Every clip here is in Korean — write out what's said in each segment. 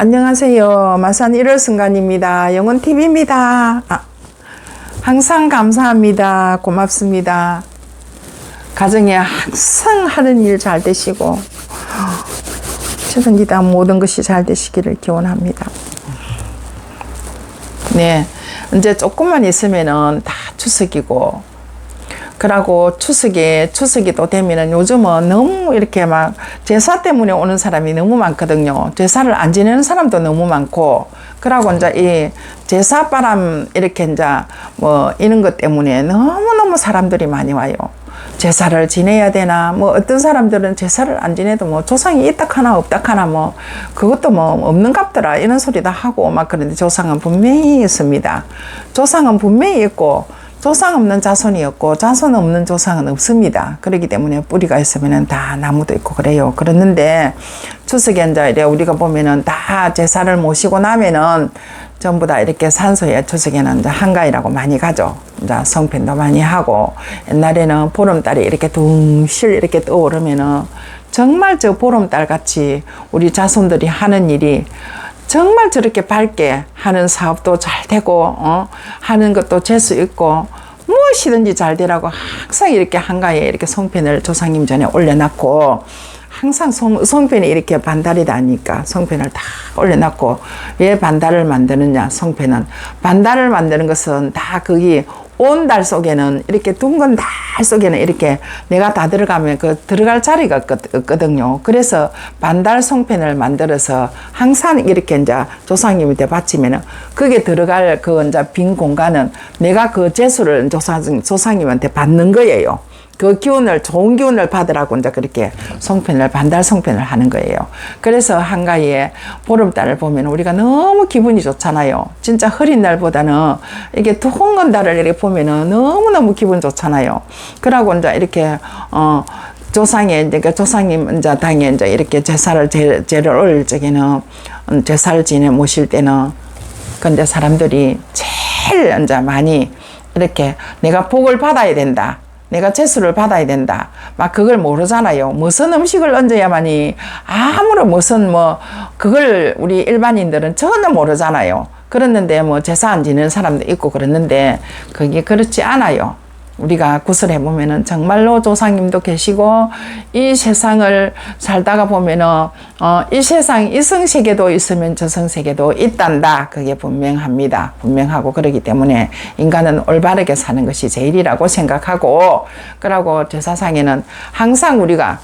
안녕하세요. 마산 1월 순간입니다. 영원TV입니다. 아, 항상 감사합니다. 고맙습니다. 가정에 항상 하는 일 잘 되시고, 최선이다 모든 것이 잘 되시기를 기원합니다. 네. 이제 조금만 있으면은 다 추석이고, 그러고 추석에 추석이 또 되면은 요즘은 너무 이렇게 막 제사 때문에 오는 사람이 너무 많거든요. 제사를 안 지내는 사람도 너무 많고 그러고 이제 이 제사 바람 이렇게 이제 뭐 이런 것 때문에 너무 너무 사람들이 많이 와요. 제사를 지내야 되나 뭐 어떤 사람들은 제사를 안 지내도 뭐 조상이 있다 하나 없다 하나 뭐 그것도 뭐 없는 값더라 이런 소리도 하고 막 그런데 조상은 분명히 있습니다. 조상은 분명히 있고 조상 없는 자손이 없고 자손 없는 조상은 없습니다. 그렇기 때문에 뿌리가 있으면은 다 나무도 있고 그래요. 그랬는데 추석에 이제 이래 우리가 보면은 다 제사를 모시고 나면은 전부 다 이렇게 산소에 추석에는 이제 한가위라고 많이 가죠. 이제 성편도 많이 하고 옛날에는 보름달이 이렇게 둥실 이렇게 떠오르면은 정말 저 보름달 같이 우리 자손들이 하는 일이 정말 저렇게 밝게 하는 사업도 잘 되고 어? 하는 것도 재수 있고 무엇이든지 잘 되라고 항상 이렇게 한가에 이렇게 성편을 조상님 전에 올려놨고 항상 성, 성편이 이렇게 반달이 나니까 성편을 다 올려놨고 왜 반달을 만드느냐 성편은 반달을 만드는 것은 다 거기 온 달 속에는 이렇게 둥근 달 속에는 이렇게 내가 다 들어가면 그 들어갈 자리가 없거- 없거든요. 그래서 반달 송편을 만들어서 항상 이렇게 이제 조상님한테 바치면은 그게 들어갈 그 이제 빈 공간은 내가 그 재수를 조상, 조상님한테 받는 거예요. 그 기운을 좋은 기운을 받으라고 이제 그렇게 송편을 반달 송편을 하는 거예요. 그래서 한가위에 보름달을 보면 우리가 너무 기분이 좋잖아요. 진짜 흐린 날보다는 이게 두홍건 달을 이렇게 보면은 너무 너무 기분 좋잖아요. 그러고 이제 이렇게 어. 조상에 이제 그 조상님 이제 당에 이제 이렇게 제사를 제, 제를 올릴 적에는 음, 제사를 지내 모실 때는 근데 사람들이 제일 이제 많이 이렇게 내가 복을 받아야 된다. 내가 재수를 받아야 된다. 막 그걸 모르잖아요. 무슨 음식을 얹어야만이 아무런 무슨 뭐 그걸 우리 일반인들은 전혀 모르잖아요. 그랬는데 뭐 제사 안 지내는 사람도 있고 그랬는데 그게 그렇지 않아요. 우리가 구슬해 보면은 정말로 조상님도 계시고 이 세상을 살다가 보면은 어, 이 세상 이성 세계도 있으면 저성 세계도 있단다. 그게 분명합니다. 분명하고 그러기 때문에 인간은 올바르게 사는 것이 제일이라고 생각하고 그러고 제사상에는 항상 우리가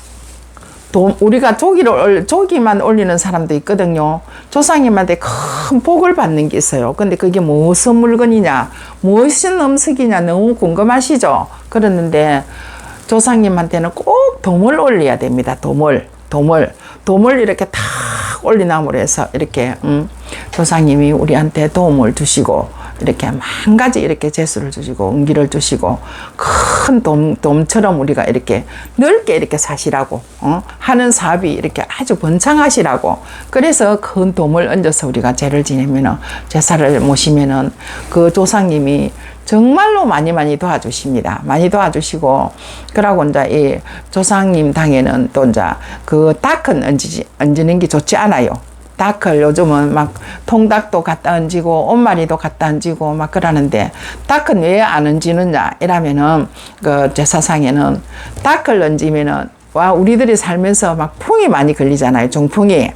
도, 우리가 조기를 올- 조기만 올리는 사람도 있거든요. 조상님한테 큰 복을 받는 게 있어요. 근데 그게 무슨 물건이냐, 무슨 음식이냐 너무 궁금하시죠? 그랬는데 조상님한테는 꼭 돔을 올려야 됩니다. 돔을, 돔을, 돔을 이렇게 탁 올리나무로 해서 이렇게 음, 조상님이 우리한테 도움을 주시고 이렇게 한 가지 이렇게 재수를 주시고 은기를 주시고 큰 돔, 돔처럼 우리가 이렇게 넓게 이렇게 사시라고 어? 하는 사업이 이렇게 아주 번창하시라고 그래서 큰 돔을 얹어서 우리가 제를 지내면은 제사를 모시면은 그 조상님이 정말로 많이 많이 도와주십니다. 많이 도와주시고 그러고 이제 이 조상님 당에는 또 이제 그 닭은 얹지 얹는 게 좋지 않아요. 닭을 요즘은 막 통닭도 갖다 얹고 옷마리도 갖다 얹고 막 그러는데 닭은 왜 안 얹느냐? 이러면은 그 제사상에는 닭을 얹으면은 와 우리들이 살면서 막 풍이 많이 걸리잖아요 중풍이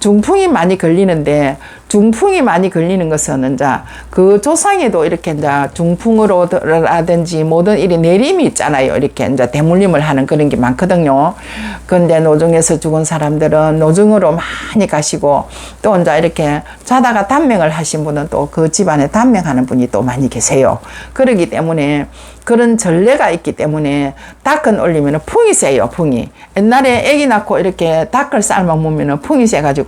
중풍이 많이 걸리는데 중풍이 많이 걸리는 것은 이제 그 조상에도 이렇게 이제 중풍으로라든지 모든 일이 내림이 있잖아요. 이렇게 이제 대물림을 하는 그런 게 많거든요. 근데 노중에서 죽은 사람들은 노중으로 많이 가시고 또 이제 이렇게 자다가 단명을 하신 분은 또 그 집안에 단명하는 분이 또 많이 계세요. 그러기 때문에 그런 전례가 있기 때문에 닭은 올리면 풍이 세요, 풍이. 옛날에 아기 낳고 이렇게 닭을 삶아 먹으면 풍이 세가지고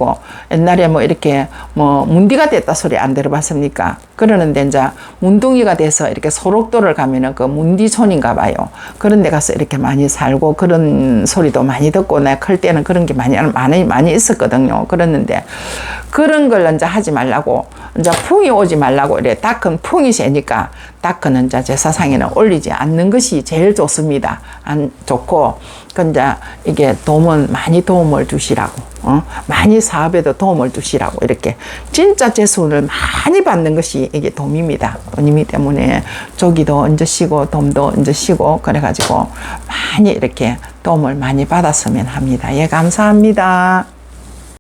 옛날에 뭐 이렇게 뭐 문디가 됐다 소리 안 들어봤습니까? 그러는데 이제 문둥이가 돼서 이렇게 소록도를 가면은 그 문디촌인가 봐요. 그런 데 가서 이렇게 많이 살고 그런 소리도 많이 듣고 내가 클 때는 그런 게 많이, 많이, 많이 있었거든요. 그랬는데 그런 걸 이제 하지 말라고 이제 풍이 오지 말라고 이래 닭은 풍이 세니까 닭은 이제 제사상에는 올리지 않는 것이 제일 좋습니다. 안 좋고 근데 이게 도움은 많이 도움을 주시라고 어? 많이 사업에도 도움을 주시라고 이렇게 진짜 재수를 많이 받는 것이 이게 돈입니다. 돈이기 때문에 조기도 돈도 얹어 쉬고 그래가지고 많이 이렇게 도움을 많이 받았으면 합니다. 예, 감사합니다.